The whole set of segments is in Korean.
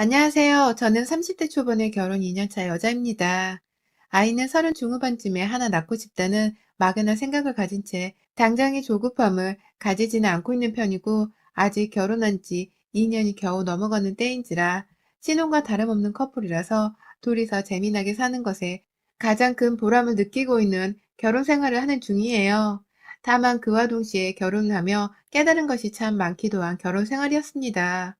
안녕하세요. 저는 30대 초반의 결혼 2년차 여자입니다. 아이는 서른 중후반쯤에 하나 낳고 싶다는 막연한 생각을 가진 채 당장의 조급함을 가지지는 않고 있는 편이고 아직 결혼한 지 2년이 겨우 넘어가는 때인지라 신혼과 다름없는 커플이라서 둘이서 재미나게 사는 것에 가장 큰 보람을 느끼고 있는 결혼 생활을 하는 중이에요. 다만 그와 동시에 결혼을 하며 깨달은 것이 참 많기도 한 결혼 생활이었습니다.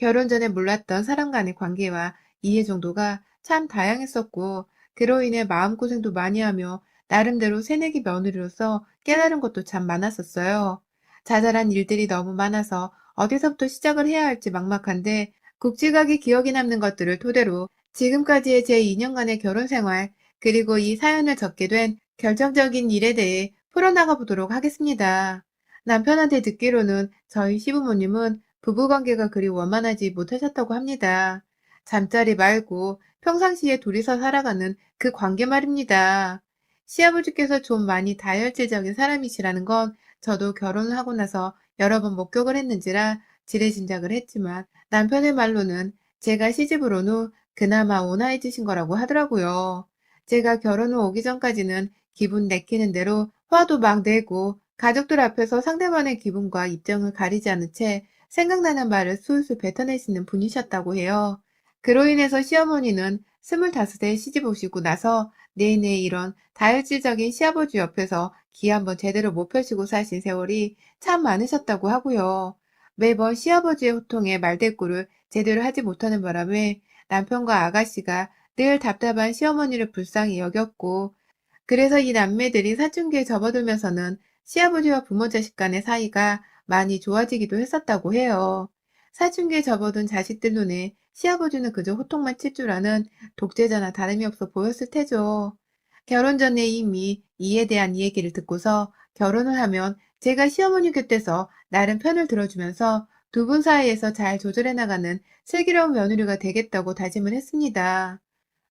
결혼 전에 몰랐던 사람 간의 관계와 이해 정도가 참 다양했었고, 그로 인해 마음고생도 많이 하며, 나름대로 새내기 며느리로서 깨달은 것도 참 많았었어요. 자잘한 일들이 너무 많아서 어디서부터 시작을 해야 할지 막막한데, 굵직하게 기억이 남는 것들을 토대로 지금까지의 제 2년간의 결혼 생활, 그리고 이 사연을 적게 된 결정적인 일에 대해 풀어나가 보도록 하겠습니다. 남편한테 듣기로는 저희 시부모님은 부부관계가 그리 원만하지 못하셨다고 합니다. 잠자리 말고 평상시에 둘이서 살아가는 그 관계 말입니다. 시아버지께서 좀 많이 다혈질적인 사람이시라는 건 저도 결혼을 하고 나서 여러 번 목격을 했는지라 지레짐작을 했지만 남편의 말로는 제가 시집을 온 후 그나마 온화해지신 거라고 하더라고요. 제가 결혼을 오기 전까지는 기분 내키는 대로 화도 막 내고 가족들 앞에서 상대방의 기분과 입장을 가리지 않은 채 생각나는 말을 술술 뱉어내시는 분이셨다고 해요. 그로 인해서 시어머니는 스물다섯에 시집 오시고 나서 내내 이런 다혈질적인 시아버지 옆에서 기 한번 제대로 못 펴시고 사신 세월이 참 많으셨다고 하고요. 매번 시아버지의 호통에 말대꾸를 제대로 하지 못하는 바람에 남편과 아가씨가 늘 답답한 시어머니를 불쌍히 여겼고, 그래서 이 남매들이 사춘기에 접어들면서는 시아버지와 부모 자식 간의 사이가 많이 좋아지기도 했었다고 해요. 사춘기에 접어든 자식들 눈에 시아버지는 그저 호통만 칠 줄 아는 독재자나 다름이 없어 보였을 테죠. 결혼 전에 이미 이에 대한 이야기를 듣고서 결혼을 하면 제가 시어머니 곁에서 나름 편을 들어주면서 두 분 사이에서 잘 조절해 나가는 슬기로운 며느리가 되겠다고 다짐을 했습니다.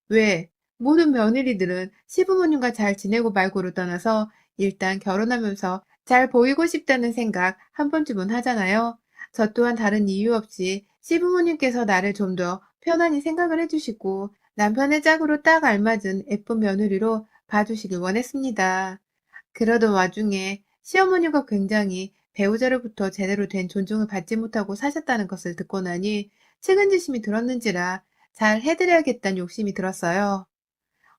왜? 모든 며느리들은 시부모님과 잘 지내고 말고를 떠나서 일단 결혼하면서 잘 보이고 싶다는 생각 한 번쯤은 하잖아요. 저 또한 다른 이유 없이 시부모님께서 나를 좀 더 편안히 생각을 해주시고 남편의 짝으로 딱 알맞은 예쁜 며느리로 봐주시길 원했습니다. 그러던 와중에 시어머니가 굉장히 배우자로부터 제대로 된 존중을 받지 못하고 사셨다는 것을 듣고 나니 측은지심이 들었는지라 잘 해드려야겠다는 욕심이 들었어요.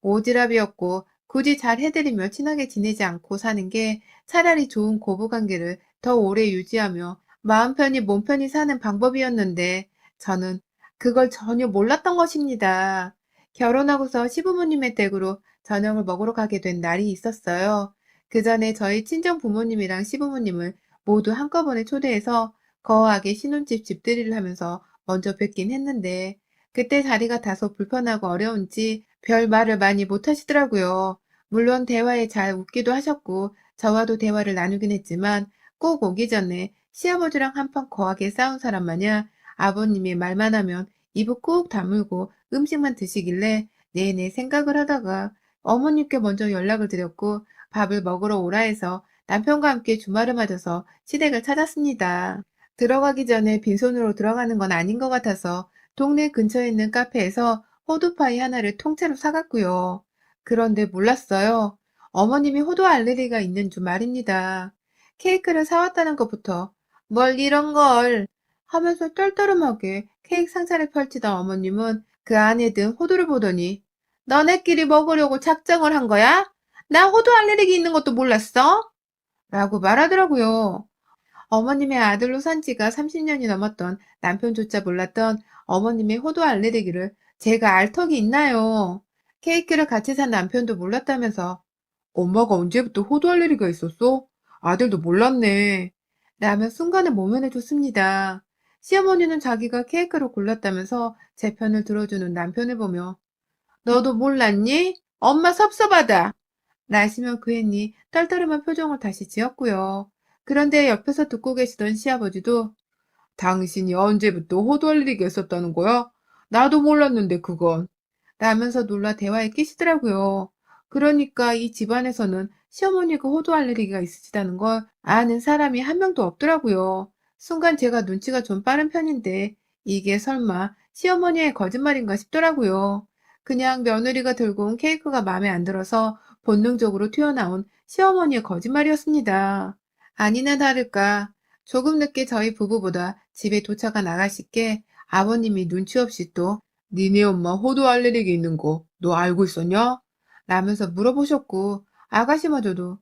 오지랖이었고 굳이 잘 해드리며 친하게 지내지 않고 사는 게 차라리 좋은 고부관계를 더 오래 유지하며 마음 편히 몸 편히 사는 방법이었는데 저는 그걸 전혀 몰랐던 것입니다. 결혼하고서 시부모님의 댁으로 저녁을 먹으러 가게 된 날이 있었어요. 그 전에 저희 친정 부모님이랑 시부모님을 모두 한꺼번에 초대해서 거하게 신혼집 집들이를 하면서 먼저 뵙긴 했는데 그때 자리가 다소 불편하고 어려운지 별 말을 많이 못 하시더라고요. 물론 대화에 잘 웃기도 하셨고 저와도 대화를 나누긴 했지만 꼭 오기 전에 시아버지랑 한판 거하게 싸운 사람 마냥 아버님이 말만 하면 입을 꾹 다물고 음식만 드시길래 내내 생각을 하다가 어머님께 먼저 연락을 드렸고 밥을 먹으러 오라 해서 남편과 함께 주말을 맞아서 시댁을 찾았습니다. 들어가기 전에 빈손으로 들어가는 건 아닌 것 같아서 동네 근처에 있는 카페에서 호두파이 하나를 통째로 사갔고요. 그런데 몰랐어요. 어머님이 호두 알레르기가 있는 줄 말입니다. 케이크를 사왔다는 것부터 뭘 이런 걸 하면서 떨떠름하게 케이크 상자를 펼치던 어머님은 그 안에 든 호두를 보더니 너네끼리 먹으려고 작정을 한 거야? 나 호두 알레르기 있는 것도 몰랐어? 라고 말하더라고요. 어머님의 아들로 산 지가 30년이 넘었던 남편조차 몰랐던 어머님의 호두 알레르기를 제가 알 턱이 있나요? 케이크를 같이 산 남편도 몰랐다면서 엄마가 언제부터 호두 알레르기가 있었어? 아들도 몰랐네. 라며 순간에 모면해줬습니다. 시어머니는 자기가 케이크를 골랐다면서 제 편을 들어주는 남편을 보며 너도 몰랐니? 엄마 섭섭하다. 라시며 그애니 떨떠름한 표정을 다시 지었고요. 그런데 옆에서 듣고 계시던 시아버지도 당신이 언제부터 호두 알레르기가 있었다는 거야? 나도 몰랐는데 그건. 라면서 놀라 대화에 끼시더라고요. 그러니까 이 집안에서는 시어머니가 호두 알레르기가 있으시다는 걸 아는 사람이 한 명도 없더라고요. 순간 제가 눈치가 좀 빠른 편인데 이게 설마 시어머니의 거짓말인가 싶더라고요. 그냥 며느리가 들고 온 케이크가 마음에 안 들어서 본능적으로 튀어나온 시어머니의 거짓말이었습니다. 아니나 다를까 조금 늦게 저희 부부보다 집에 도착한 아가씨께 아버님이 눈치 없이 또 니네 엄마 호두 알레르기 있는 거 너 알고 있었냐? 라면서 물어보셨고 아가씨마저도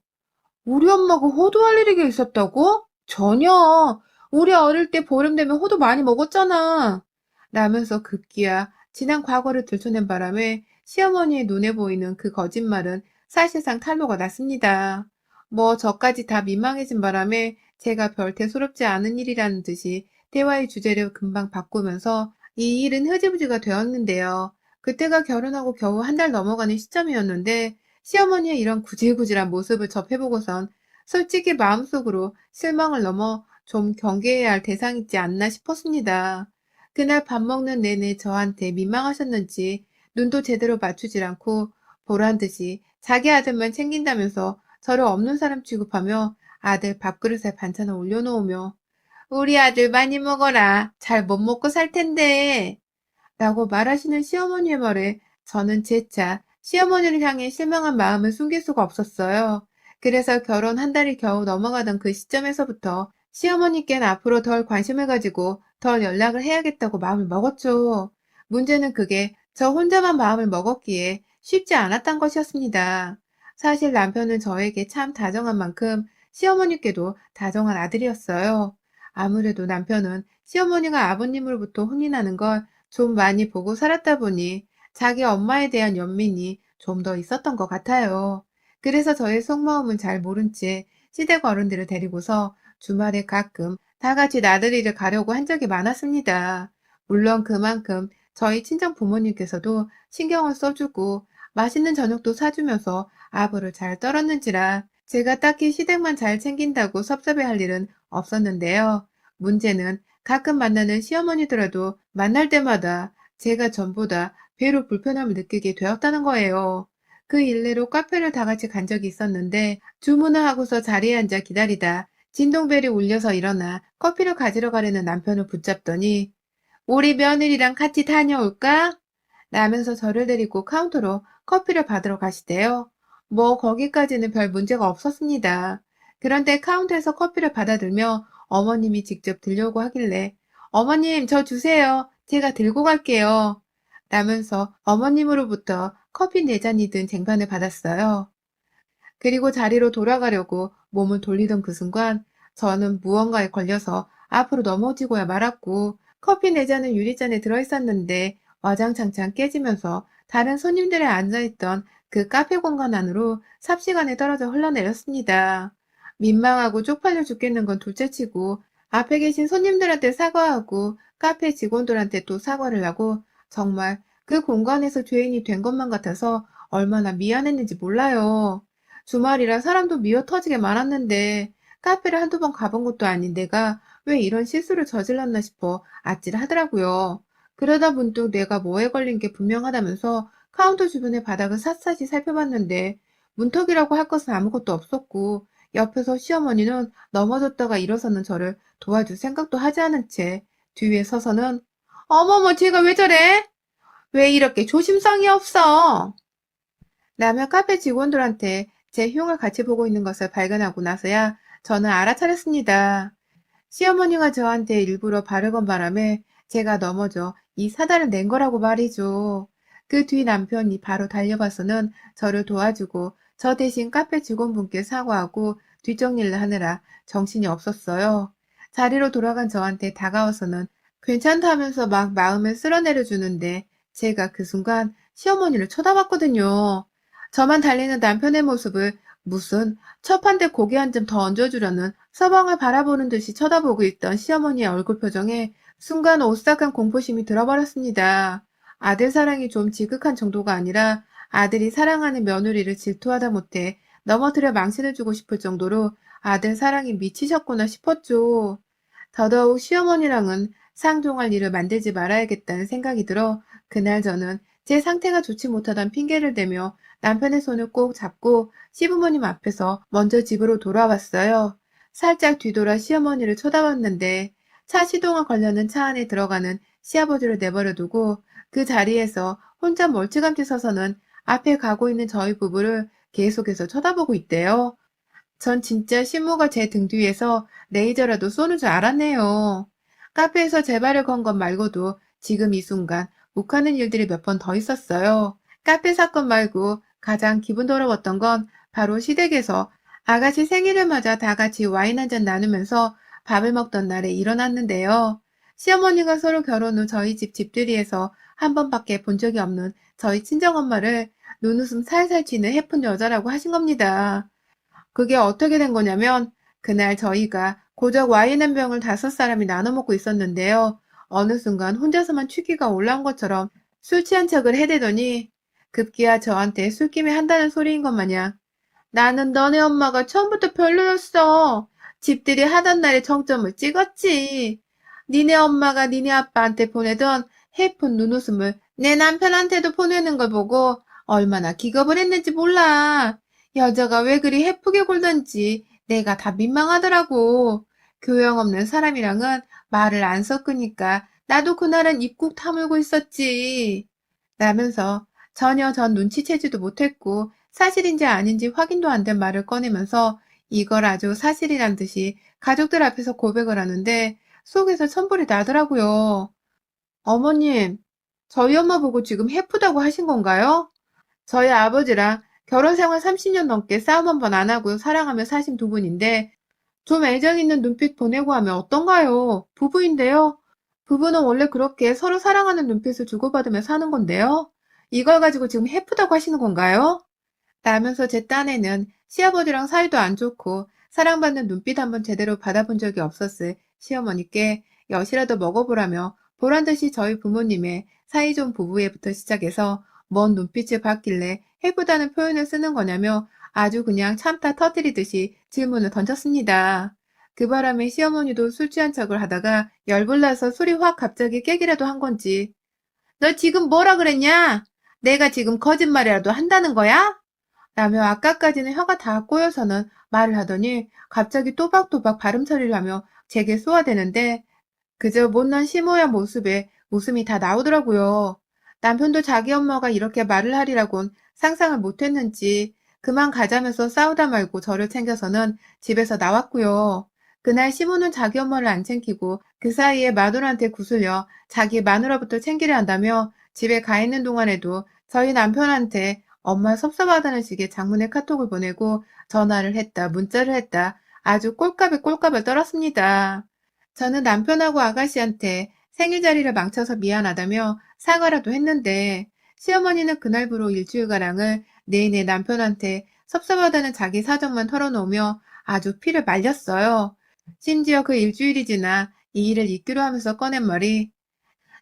우리 엄마가 호두 알레르기 있었다고? 전혀. 우리 어릴 때 보름 되면 호두 많이 먹었잖아. 라면서 급기야 지난 과거를 들춰낸 바람에 시어머니의 눈에 보이는 그 거짓말은 사실상 탄로가 났습니다. 뭐 저까지 다 민망해진 바람에 제가 별 대수롭지 않은 일이라는 듯이 대화의 주제를 금방 바꾸면서 이 일은 흐지부지가 되었는데요. 그때가 결혼하고 겨우 한 달 넘어가는 시점이었는데 시어머니의 이런 구질구질한 모습을 접해보고선 솔직히 마음속으로 실망을 넘어 좀 경계해야 할 대상이지 않나 싶었습니다. 그날 밥 먹는 내내 저한테 민망하셨는지 눈도 제대로 맞추질 않고 보란 듯이 자기 아들만 챙긴다면서 저를 없는 사람 취급하며 아들 밥그릇에 반찬을 올려놓으며 우리 아들 많이 먹어라. 잘 못 먹고 살 텐데. 라고 말하시는 시어머니의 말에 저는 재차 시어머니를 향해 실망한 마음을 숨길 수가 없었어요. 그래서 결혼 한 달이 겨우 넘어가던 그 시점에서부터 시어머니께는 앞으로 덜 관심을 가지고 덜 연락을 해야겠다고 마음을 먹었죠. 문제는 그게 저 혼자만 마음을 먹었기에 쉽지 않았던 것이었습니다. 사실 남편은 저에게 참 다정한 만큼 시어머니께도 다정한 아들이었어요. 아무래도 남편은 시어머니가 아버님으로부터 혼이 나는 걸 좀 많이 보고 살았다 보니 자기 엄마에 대한 연민이 좀 더 있었던 것 같아요. 그래서 저의 속마음은 잘 모른 채 시댁 어른들을 데리고서 주말에 가끔 다 같이 나들이를 가려고 한 적이 많았습니다. 물론 그만큼 저희 친정 부모님께서도 신경을 써주고 맛있는 저녁도 사주면서 아부를 잘 떨었는지라 제가 딱히 시댁만 잘 챙긴다고 섭섭해할 일은 없었는데요. 문제는 가끔 만나는 시어머니더라도 만날 때마다 제가 전보다 배로 불편함을 느끼게 되었다는 거예요. 그 일례로 카페를 다 같이 간 적이 있었는데 주문을 하고서 자리에 앉아 기다리다 진동벨이 울려서 일어나 커피를 가지러 가려는 남편을 붙잡더니 우리 며느리랑 같이 다녀올까? 라면서 저를 데리고 카운터로 커피를 받으러 가시대요. 뭐 거기까지는 별 문제가 없었습니다. 그런데 카운터에서 커피를 받아들며 어머님이 직접 들려오고 하길래 어머님 저 주세요. 제가 들고 갈게요. 라면서 어머님으로부터 커피 네 잔이 든 쟁반을 받았어요. 그리고 자리로 돌아가려고 몸을 돌리던 그 순간 저는 무언가에 걸려서 앞으로 넘어지고야 말았고 커피 네 잔은 유리잔에 들어있었는데 와장창창 깨지면서 다른 손님들이 앉아있던 그 카페 공간 안으로 삽시간에 떨어져 흘러내렸습니다. 민망하고 쪽팔려 죽겠는 건 둘째치고 앞에 계신 손님들한테 사과하고 카페 직원들한테 또 사과를 하고 정말 그 공간에서 죄인이 된 것만 같아서 얼마나 미안했는지 몰라요. 주말이라 사람도 미어 터지게 많았는데 카페를 한두 번 가본 것도 아닌 내가 왜 이런 실수를 저질렀나 싶어 아찔하더라고요. 그러다 문득 내가 뭐에 걸린 게 분명하다면서 카운터 주변의 바닥을 샅샅이 살펴봤는데 문턱이라고 할 것은 아무것도 없었고 옆에서 시어머니는 넘어졌다가 일어서는 저를 도와줄 생각도 하지 않은 채 뒤에 서서는 어머머 제가 왜 저래? 왜 이렇게 조심성이 없어? 라며 카페 직원들한테 제 흉을 같이 보고 있는 것을 발견하고 나서야 저는 알아차렸습니다. 시어머니가 저한테 일부러 바르건 바람에 제가 넘어져 이 사단을 낸 거라고 말이죠. 그 뒤 남편이 바로 달려가서는 저를 도와주고 저 대신 카페 직원분께 사과하고 뒷정리를 하느라 정신이 없었어요. 자리로 돌아간 저한테 다가와서는 괜찮다면서 막 마음을 쓸어내려 주는데 제가 그 순간 시어머니를 쳐다봤거든요. 저만 달리는 남편의 모습을 무슨 첫 판대 고기 한 점 더 얹어주려는 서방을 바라보는 듯이 쳐다보고 있던 시어머니의 얼굴 표정에 순간 오싹한 공포심이 들어버렸습니다. 아들 사랑이 좀 지극한 정도가 아니라 아들이 사랑하는 며느리를 질투하다 못해 넘어뜨려 망신을 주고 싶을 정도로 아들 사랑이 미치셨구나 싶었죠. 더더욱 시어머니랑은 상종할 일을 만들지 말아야겠다는 생각이 들어 그날 저는 제 상태가 좋지 못하단 핑계를 대며 남편의 손을 꼭 잡고 시부모님 앞에서 먼저 집으로 돌아왔어요. 살짝 뒤돌아 시어머니를 쳐다봤는데 차 시동을 걸려는 차 안에 들어가는 시아버지를 내버려 두고 그 자리에서 혼자 멀찌감치 서서는 앞에 가고 있는 저희 부부를 계속해서 쳐다보고 있대요. 전 진짜 신모가 제 등 뒤에서 레이저라도 쏘는 줄 알았네요. 카페에서 제 발을 건 것 말고도 지금 이 순간 욱하는 일들이 몇 번 더 있었어요. 카페 사건 말고 가장 기분 더러웠던 건 바로 시댁에서 아가씨 생일을 맞아 다 같이 와인 한 잔 나누면서 밥을 먹던 날에 일어났는데요. 시어머니가 서로 결혼 후 저희 집 집들이에서 한 번밖에 본 적이 없는 저희 친정엄마를 눈웃음 살살 치는 해픈 여자라고 하신 겁니다. 그게 어떻게 된 거냐면 그날 저희가 고작 와인 한 병을 다섯 사람이 나눠 먹고 있었는데요. 어느 순간 혼자서만 취기가 올라온 것처럼 술 취한 척을 해대더니 급기야 저한테 술김에 한다는 소리인 것 마냥 나는 너네 엄마가 처음부터 별로였어. 집들이 하던 날에 정점을 찍었지. 니네 엄마가 니네 아빠한테 보내던 해픈 눈웃음을 내 남편한테도 보내는 걸 보고 얼마나 기겁을 했는지 몰라. 여자가 왜 그리 해프게 굴던지 내가 다 민망하더라고. 교양 없는 사람이랑은 말을 안 섞으니까 나도 그날은 입국 다물고 있었지. 라면서 전혀 전 눈치채지도 못했고 사실인지 아닌지 확인도 안 된 말을 꺼내면서 이걸 아주 사실이란 듯이 가족들 앞에서 고백을 하는데 속에서 천불이 나더라고요. 어머님, 저희 엄마 보고 지금 해프다고 하신 건가요? 저희 아버지랑 결혼 생활 30년 넘게 싸움 한 번 안 하고 사랑하며 사신 두 분인데 좀 애정 있는 눈빛 보내고 하면 어떤가요? 부부인데요. 부부는 원래 그렇게 서로 사랑하는 눈빛을 주고받으며 사는 건데요. 이걸 가지고 지금 해프다고 하시는 건가요? 라면서 제 딴에는 시아버지랑 사이도 안 좋고 사랑받는 눈빛 한번 제대로 받아본 적이 없었을 시어머니께 엿이라도 먹어보라며 보란듯이 저희 부모님의 사이좋은 부부애부터 시작해서 뭔 눈빛을 받길래 해보다는 표현을 쓰는 거냐며 아주 그냥 참다 터뜨리듯이 질문을 던졌습니다. 그 바람에 시어머니도 술 취한 척을 하다가 열불나서 술이 확 갑자기 깨기라도 한 건지 너 지금 뭐라 그랬냐? 내가 지금 거짓말이라도 한다는 거야? 라며 아까까지는 혀가 다 꼬여서는 말을 하더니 갑자기 또박또박 발음 처리를 하며 제게 쏘아대는데 그저 못난 시모야 모습에 웃음이 다 나오더라고요. 남편도 자기 엄마가 이렇게 말을 하리라곤 상상을 못했는지 그만 가자면서 싸우다 말고 저를 챙겨서는 집에서 나왔고요. 그날 시모는 자기 엄마를 안 챙기고 그 사이에 마누라한테 구슬려 자기 마누라부터 챙기려 한다며 집에 가 있는 동안에도 저희 남편한테 엄마 섭섭하다는 식의 장문의 카톡을 보내고 전화를 했다, 문자를 했다. 아주 꼴값에 꼴값을 떨었습니다. 저는 남편하고 아가씨한테 생일 자리를 망쳐서 미안하다며 사과라도 했는데 시어머니는 그날부로 일주일가량을 내내 남편한테 섭섭하다는 자기 사정만 털어놓으며 아주 피를 말렸어요. 심지어 그 일주일이 지나 이 일을 잊기로 하면서 꺼낸 말이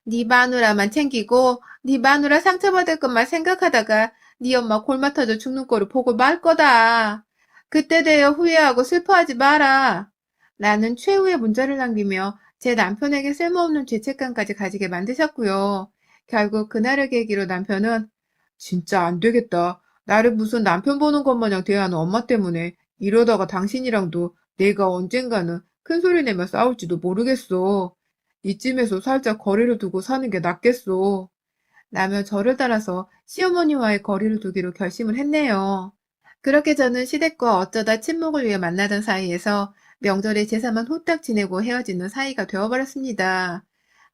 네 마누라만 챙기고 네 마누라 상처받을 것만 생각하다가 네 엄마 골마 터져 죽는 꼴을 보고 말 거다. 그때 되어 후회하고 슬퍼하지 마라. 라는 최후의 문자를 남기며 제 남편에게 쓸모없는 죄책감까지 가지게 만드셨고요. 결국 그날을 계기로 남편은 진짜 안 되겠다. 나를 무슨 남편 보는 것 마냥 대하는 엄마 때문에 이러다가 당신이랑도 내가 언젠가는 큰 소리 내며 싸울지도 모르겠어. 이쯤에서 살짝 거리를 두고 사는 게 낫겠어. 라며 저를 따라서 시어머니와의 거리를 두기로 결심을 했네요. 그렇게 저는 시댁과 어쩌다 친목을 위해 만나던 사이에서 명절에 제사만 후딱 지내고 헤어지는 사이가 되어버렸습니다.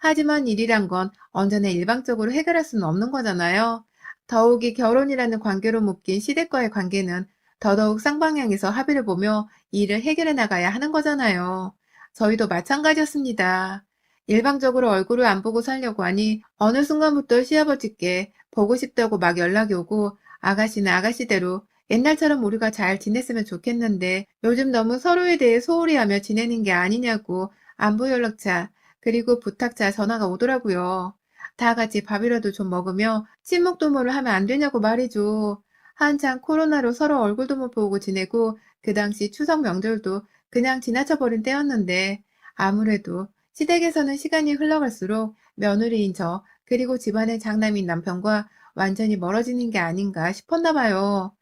하지만 일이란 건 언제나 일방적으로 해결할 수는 없는 거잖아요. 더욱이 결혼이라는 관계로 묶인 시댁과의 관계는 더더욱 쌍방향에서 합의를 보며 일을 해결해 나가야 하는 거잖아요. 저희도 마찬가지였습니다. 일방적으로 얼굴을 안 보고 살려고 하니 어느 순간부터 시아버지께 보고 싶다고 막 연락이 오고 아가씨는 아가씨대로 옛날처럼 우리가 잘 지냈으면 좋겠는데 요즘 너무 서로에 대해 소홀히 하며 지내는 게 아니냐고 안부 연락차 그리고 부탁차 전화가 오더라고요. 다 같이 밥이라도 좀 먹으며 친목 도모를 하면 안 되냐고 말이죠. 한창 코로나로 서로 얼굴도 못 보고 지내고 그 당시 추석 명절도 그냥 지나쳐버린 때였는데 아무래도 시댁에서는 시간이 흘러갈수록 며느리인 저 그리고 집안의 장남인 남편과 완전히 멀어지는 게 아닌가 싶었나 봐요.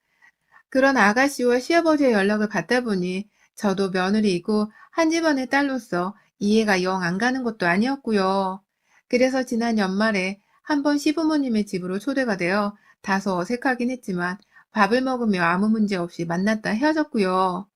그런 아가씨와 시아버지의 연락을 받다 보니 저도 며느리이고 한 집안의 딸로서 이해가 영 안 가는 것도 아니었고요. 그래서 지난 연말에 한번 시부모님의 집으로 초대가 되어 다소 어색하긴 했지만 밥을 먹으며 아무 문제 없이 만났다 헤어졌고요.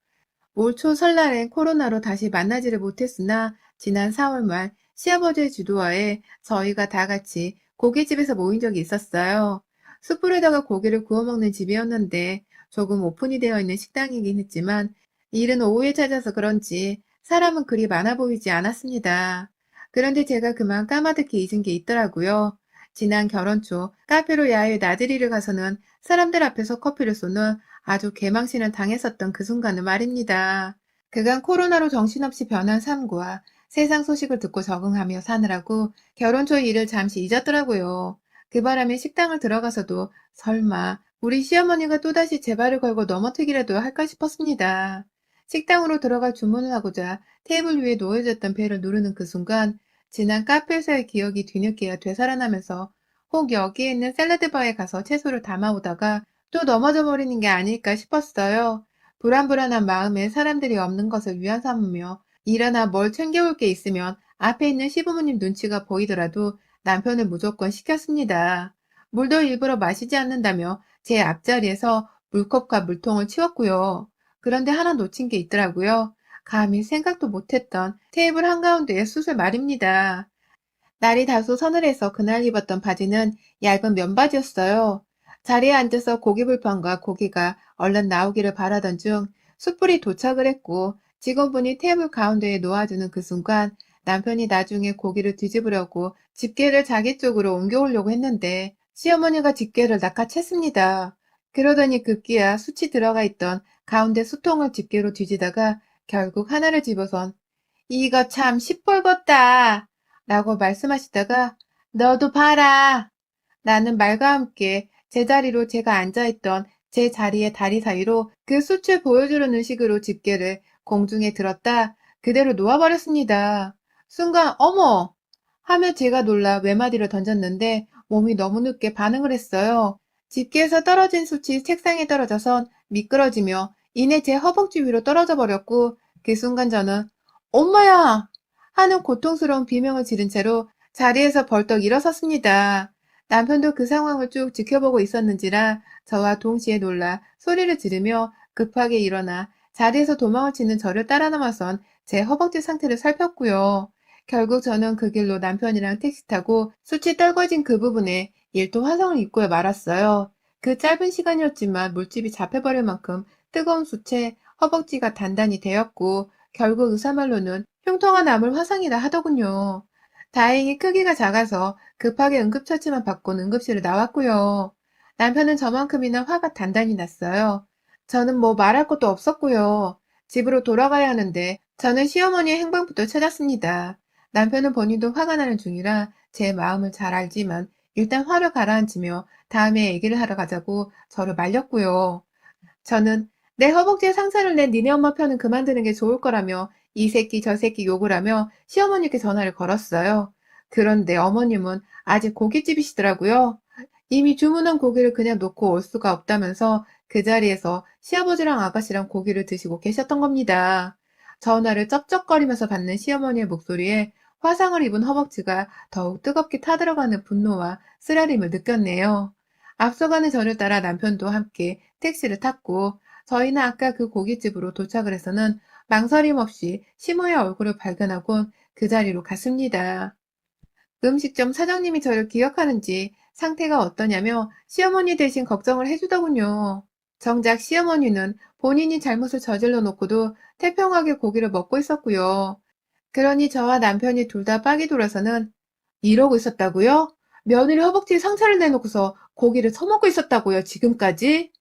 올 초 설날엔 코로나로 다시 만나지를 못했으나 지난 4월 말 시아버지의 주도하에 저희가 다 같이 고깃집에서 모인 적이 있었어요. 숯불에다가 고기를 구워 먹는 집이었는데 조금 오픈이 되어 있는 식당이긴 했지만 일은 오후에 찾아서 그런지 사람은 그리 많아 보이지 않았습니다. 그런데 제가 그만 까마득히 잊은 게 있더라고요. 지난 결혼 초 카페로 야외 나들이를 가서는 사람들 앞에서 커피를 쏘는 아주 개망신을 당했었던 그 순간은 말입니다. 그간 코로나로 정신없이 변한 삶과 세상 소식을 듣고 적응하며 사느라고 결혼 초 일을 잠시 잊었더라고요. 그 바람에 식당을 들어가서도 설마 우리 시어머니가 또다시 제 발을 걸고 넘어뜨기라도 할까 싶었습니다. 식당으로 들어가 주문을 하고자 테이블 위에 놓여졌던 배를 누르는 그 순간 지난 카페에서의 기억이 뒤늦게야 되살아나면서 혹 여기에 있는 샐러드바에 가서 채소를 담아오다가 또 넘어져 버리는 게 아닐까 싶었어요. 불안불안한 마음에 사람들이 없는 것을 위안 삼으며 일어나 뭘 챙겨올 게 있으면 앞에 있는 시부모님 눈치가 보이더라도 남편을 무조건 시켰습니다. 물도 일부러 마시지 않는다며 제 앞자리에서 물컵과 물통을 치웠고요. 그런데 하나 놓친 게 있더라고요. 감히 생각도 못했던 테이블 한가운데의 숯을 말입니다. 날이 다소 서늘해서 그날 입었던 바지는 얇은 면바지였어요. 자리에 앉아서 고기 불판과 고기가 얼른 나오기를 바라던 중 숯불이 도착을 했고 직원분이 테이블 가운데에 놓아주는 그 순간 남편이 나중에 고기를 뒤집으려고 집게를 자기 쪽으로 옮겨오려고 했는데 시어머니가 집게를 낚아챘습니다. 그러더니 급기야 숯이 들어가 있던 가운데 수통을 집게로 뒤지다가 결국 하나를 집어선 이거 참 시뻘겋다 라고 말씀하시다가 너도 봐라 나는 말과 함께 제자리로 제가 앉아있던 제 자리의 다리 사이로 그 숯을 보여주려는 식으로 집게를 공중에 들었다 그대로 놓아버렸습니다. 순간 어머 하며 제가 놀라 외마디를 던졌는데 몸이 너무 늦게 반응을 했어요. 집게에서 떨어진 숯이 책상에 떨어져선 미끄러지며 이내 제 허벅지 위로 떨어져 버렸고 그 순간 저는 엄마야 하는 고통스러운 비명을 지른 채로 자리에서 벌떡 일어섰습니다. 남편도 그 상황을 쭉 지켜보고 있었는지라 저와 동시에 놀라 소리를 지르며 급하게 일어나 자리에서 도망을 치는 저를 따라 나와선 제 허벅지 상태를 살폈고요. 결국 저는 그 길로 남편이랑 택시 타고 숯이 떨궈진 그 부분에 일도 화성을 입고 말았어요. 그 짧은 시간이었지만 물집이 잡혀버릴 만큼 뜨거운 숯에 허벅지가 단단히 되었고 결국 의사말로는 흉터가 남을 화상이라 하더군요. 다행히 크기가 작아서 급하게 응급처치만 받고 응급실을 나왔고요. 남편은 저만큼이나 화가 단단히 났어요. 저는 뭐 말할 것도 없었고요. 집으로 돌아가야 하는데 저는 시어머니의 행방부터 찾았습니다. 남편은 본인도 화가 나는 중이라 제 마음을 잘 알지만 일단 화를 가라앉히며 다음에 얘기를 하러 가자고 저를 말렸고요. 저는 내 허벅지에 상처를 낸 니네 엄마 편은 그만두는 게 좋을 거라며 이 새끼 저 새끼 욕을 하며 시어머니께 전화를 걸었어요. 그런데 어머님은 아직 고깃집이시더라고요. 이미 주문한 고기를 그냥 놓고 올 수가 없다면서 그 자리에서 시아버지랑 아가씨랑 고기를 드시고 계셨던 겁니다. 전화를 쩝쩝거리면서 받는 시어머니의 목소리에 화상을 입은 허벅지가 더욱 뜨겁게 타들어가는 분노와 쓰라림을 느꼈네요. 앞서가는 저를 따라 남편도 함께 택시를 탔고 저희는 아까 그 고깃집으로 도착을 해서는 망설임 없이 시모의 얼굴을 발견하곤 그 자리로 갔습니다. 음식점 사장님이 저를 기억하는지 상태가 어떠냐며 시어머니 대신 걱정을 해주더군요. 정작 시어머니는 본인이 잘못을 저질러 놓고도 태평하게 고기를 먹고 있었고요. 그러니 저와 남편이 둘 다 빡이 돌아서는 이러고 있었다고요? 며느리 허벅지에 상처를 내놓고서 고기를 처먹고 있었다고요, 지금까지?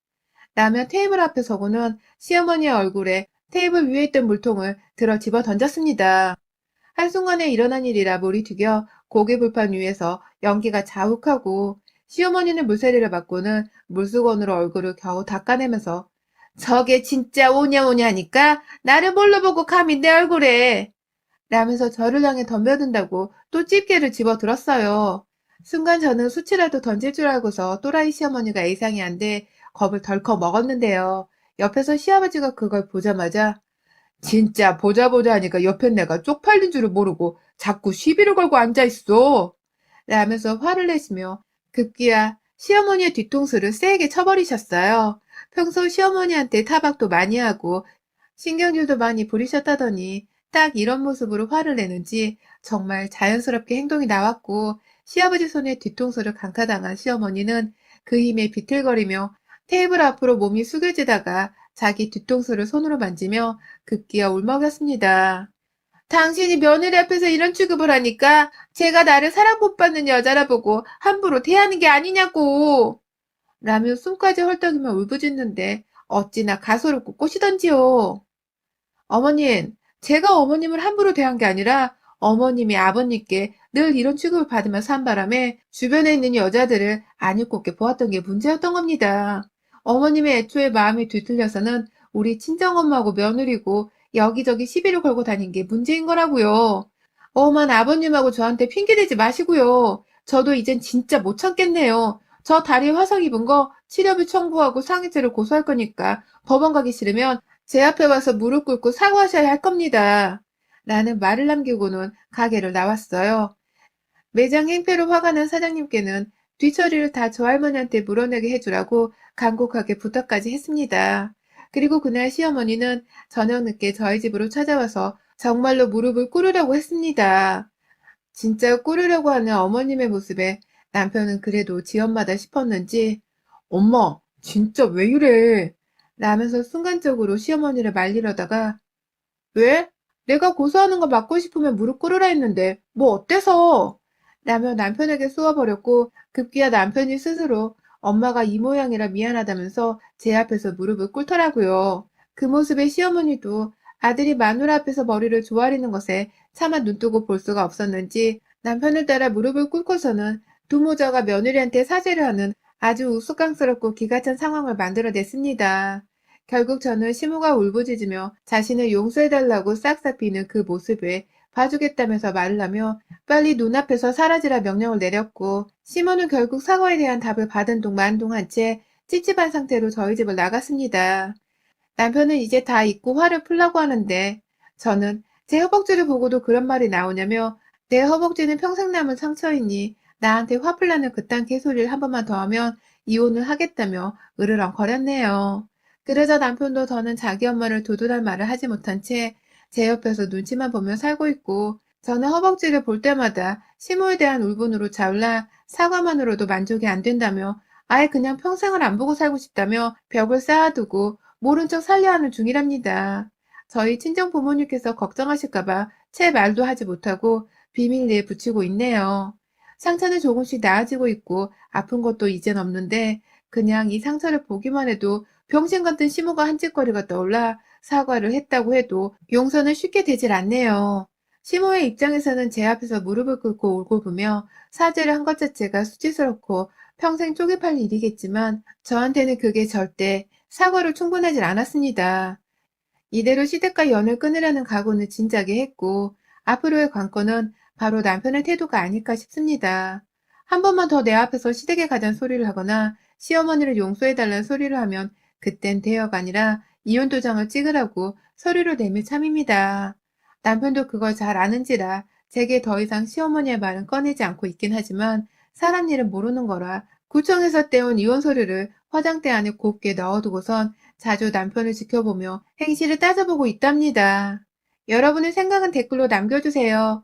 라며 테이블 앞에 서고는 시어머니의 얼굴에 테이블 위에 있던 물통을 들어 집어 던졌습니다. 한순간에 일어난 일이라 물이 튀겨 고기 불판 위에서 연기가 자욱하고 시어머니는 물세리를 맞고는 물수건으로 얼굴을 겨우 닦아내면서 저게 진짜 오냐오냐니까 나를 뭘로 보고 감히 내 얼굴에 라면서 저를 향해 덤벼든다고 또 집게를 집어 들었어요. 순간 저는 수치라도 던질 줄 알고서 또라이 시어머니가 예상이 안 돼 겁을 덜컥 먹었는데요. 옆에서 시아버지가 그걸 보자마자 진짜 보자 보자 하니까 옆에 내가 쪽팔린 줄을 모르고 자꾸 시비를 걸고 앉아있어. 라면서 화를 내시며 급기야 시어머니의 뒤통수를 세게 쳐버리셨어요. 평소 시어머니한테 타박도 많이 하고 신경질도 많이 부리셨다더니 딱 이런 모습으로 화를 내는지 정말 자연스럽게 행동이 나왔고 시아버지 손에 뒤통수를 강타당한 시어머니는 그 힘에 비틀거리며 테이블 앞으로 몸이 숙여지다가 자기 뒤통수를 손으로 만지며 급기야 울먹였습니다. 당신이 며느리 앞에서 이런 취급을 하니까 제가 나를 사랑 못 받는 여자라 보고 함부로 대하는 게 아니냐고. 라며 숨까지 헐떡이며 울부짖는데 어찌나 가소롭고 꼬시던지요. 어머님, 제가 어머님을 함부로 대한 게 아니라 어머님이 아버님께 늘 이런 취급을 받으면서 한 바람에 주변에 있는 여자들을 아니 곱게 보았던 게 문제였던 겁니다. 어머님의 애초에 마음이 뒤틀려서는 우리 친정엄마하고 며느리고 여기저기 시비를 걸고 다닌 게 문제인 거라고요. 엄한 아버님하고 저한테 핑계대지 마시고요. 저도 이젠 진짜 못 참겠네요. 저 다리에 화상 입은 거 치료비 청구하고 상해죄를 고소할 거니까 법원 가기 싫으면 제 앞에 와서 무릎 꿇고 사과하셔야 할 겁니다. 라는 말을 남기고는 가게를 나왔어요. 매장 행패로 화가 난 사장님께는 뒤처리를 다 저 할머니한테 물어내게 해주라고 간곡하게 부탁까지 했습니다. 그리고 그날 시어머니는 저녁 늦게 저희 집으로 찾아와서 정말로 무릎을 꿇으려고 했습니다. 진짜 꿇으려고 하는 어머님의 모습에 남편은 그래도 지 엄마다 싶었는지 엄마, 진짜 왜 이래? 라면서 순간적으로 시어머니를 말리려다가 왜? 내가 고소하는 거 막고 싶으면 무릎 꿇으라 했는데 뭐 어때서? 라며 남편에게 쏘아버렸고 급기야 남편이 스스로 엄마가 이 모양이라 미안하다면서 제 앞에서 무릎을 꿇더라고요. 그 모습에 시어머니도 아들이 마누라 앞에서 머리를 조아리는 것에 차마 눈뜨고 볼 수가 없었는지 남편을 따라 무릎을 꿇고서는 두모자가 며느리한테 사죄를 하는 아주 우스꽝스럽고 기가 찬 상황을 만들어냈습니다. 결국 저는 시모가 울부짖으며 자신을 용서해달라고 싹싹 비는 그 모습에 봐주겠다면서 말을 하며 빨리 눈앞에서 사라지라 명령을 내렸고 시모는 결국 사과에 대한 답을 받은 동 만동한 채 찝찝한 상태로 저희 집을 나갔습니다. 남편은 이제 다 잊고 화를 풀라고 하는데 저는 제 허벅지를 보고도 그런 말이 나오냐며 내 허벅지는 평생 남은 상처이니 나한테 화풀나는 그딴 개소리를 한 번만 더 하면 이혼을 하겠다며 으르렁거렸네요. 그러자 남편도 저는 자기 엄마를 도둑할 말을 하지 못한 채 제 옆에서 눈치만 보며 살고 있고 저는 허벅지를 볼 때마다 시모에 대한 울분으로 자올라 사과만으로도 만족이 안 된다며 아예 그냥 평생을 안 보고 살고 싶다며 벽을 쌓아두고 모른 척 살려 하는 중이랍니다. 저희 친정 부모님께서 걱정하실까봐 채 말도 하지 못하고 비밀리에 붙이고 있네요. 상처는 조금씩 나아지고 있고 아픈 것도 이젠 없는데 그냥 이 상처를 보기만 해도 병신 같은 시모가 한 짓거리가 떠올라 사과를 했다고 해도 용서는 쉽게 되질 않네요. 시모의 입장에서는 제 앞에서 무릎을 꿇고 울고 보며 사죄를 한 것 자체가 수치스럽고 평생 쪼개 팔 일이겠지만 저한테는 그게 절대 사과로 충분하질 않았습니다. 이대로 시댁과 연을 끊으려는 각오는 진작에 했고 앞으로의 관건은 바로 남편의 태도가 아닐까 싶습니다. 한 번만 더 내 앞에서 시댁에 가자는 소리를 하거나 시어머니를 용서해달라는 소리를 하면 그땐 대여가 아니라 이혼 도장을 찍으라고 서류를 내밀 참입니다. 남편도 그걸 잘 아는지라 제게 더 이상 시어머니의 말은 꺼내지 않고 있긴 하지만 사람 일은 모르는 거라 구청에서 떼온 이혼 서류를 화장대 안에 곱게 넣어두고선 자주 남편을 지켜보며 행실을 따져보고 있답니다. 여러분의 생각은 댓글로 남겨주세요.